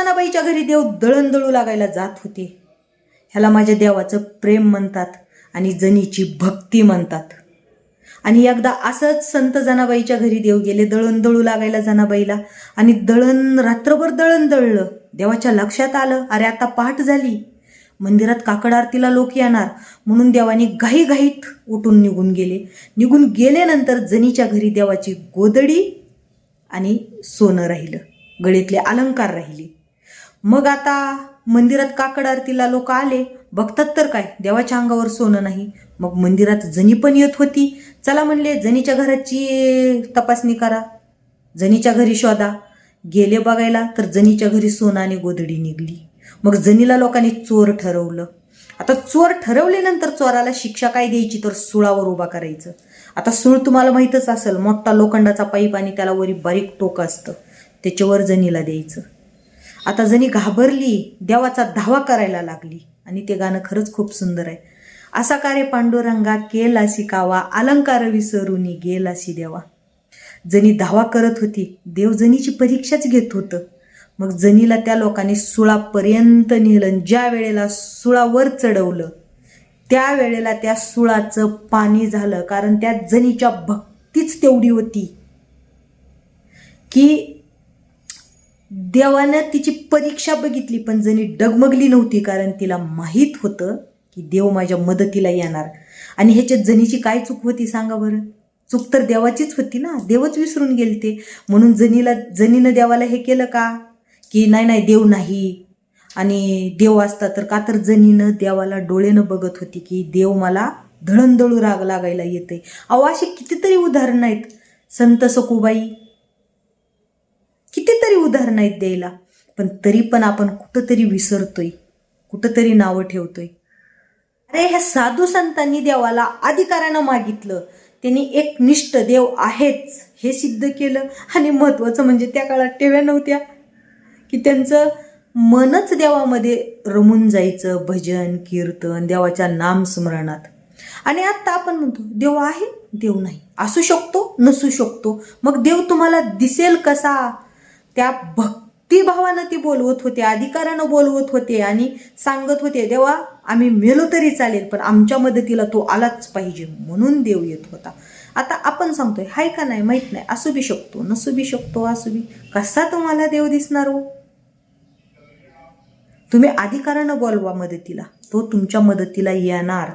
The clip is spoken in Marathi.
जनाबाईच्या घरी देव दळण दळू लागायला जात होते. ह्याला माझ्या देवाचं प्रेम म्हणतात आणि जनीची भक्ती म्हणतात. आणि एकदा असंच संत जनाबाईच्या घरी देव गेले दळण दळू लागायला जनाबाईला. आणि दळण रात्रभर दळण दळलं. देवाच्या लक्षात आलं अरे आता पहाट झाली. मंदिरात काकड आरतीला लोक येणार. म्हणून देवाने घाईघाईत उठून निघून गेले. निघून गेल्यानंतर जनीच्या घरी देवाची गोदडी आणि सोनं राहिलं. गळीतले अलंकार राहिले. मग आता मंदिरात काकड आरतीला लोक आले. बघतात तर काय देवाच्या अंगावर सोनं नाही. मग मंदिरात जनी पण येत होती. चला म्हणले जनीच्या घराची तपासणी करा. जनीच्या घरी शोधा. गेले बघायला तर जनीच्या घरी सोनं आणि गोधडी निघली. मग जनीला लोकांनी चोर ठरवलं. आता चोर ठरवल्यानंतर चोराला शिक्षा काय द्यायची तर सुळावर उभा करायचं. आता सूळ तुम्हाला माहीतच असेल मोठा लोखंडाचा पाईप आणि त्याला वरी बारीक टोक असतं. त्याच्यावर जनीला द्यायचं. आता जणी घाबरली देवाचा धावा करायला लागली. आणि ते गाणं खरंच खूप सुंदर आहे. असा कार्य पांडुरंगा केलासी कावा अलंकार विसरूनी गेलासी देवा. जणी धावा करत होती देव जनीची परीक्षाच घेत होतं. मग जनीला त्या लोकांनी सुळापर्यंत नेलं ज्या वेळेला सुळावर चढवलं त्या वेळेला त्या सुळाचं पाणी झालं. कारण त्या जनीच्या भक्तीच तेवढी होती. की देवानं तिची परीक्षा बघितली पण जणी डगमगली नव्हती कारण तिला माहीत होतं की देव माझ्या मदतीला येणार. आणि ह्याच्यात जनीची काय चूक होती सांगा बरं? चूक तर देवाचीच होती ना? देवच विसरून गेलते म्हणून जनीला जनीनं देवाला हे केलं का? की नाही नाही देव नाही. आणि देव असता तर का तर जनीनं देवाला डोळेनं बघत होती की देव मला धळणदळू राग लागायला येते अहो अशी कितीतरी उदाहरणं आहेत. संत सकुबाई कितीतरी उदाहरणं आहेत द्यायला. पण तरी पण आपण कुठंतरी विसरतोय. कुठंतरी नावं ठेवतोय. अरे ह्या साधू संतांनी देवाला अधिकारानं मागितलं. त्यांनी एक निष्ठ देव आहेच हे सिद्ध केलं. आणि महत्त्वाचं म्हणजे त्या काळात टेव्या नव्हत्या. की त्यांचं मनच देवामध्ये रमून जायचं भजन कीर्तन देवाच्या नामस्मरणात आणि आत्ता आपण म्हणतो देव आहे देव नाही. असू शकतो नसू शकतो. मग देव तुम्हाला दिसेल कसा? त्या भक्तिभावानं ती बोलवत होते अधिकारानं बोलवत होते आणि सांगत होते देवा आम्ही मेलो तरी चालेल पण आमच्या मदतीला तो आलाच पाहिजे म्हणून देव येत होता. आता आपण सांगतोय हाय का नाही माहीत नाही असू बी शकतो नसू बी शकतो असू बी कसा तुम्हाला देव दिसणार हो? तुम्ही अधिकारानं बोलवा मदतीला तो तुमच्या मदतीला येणार.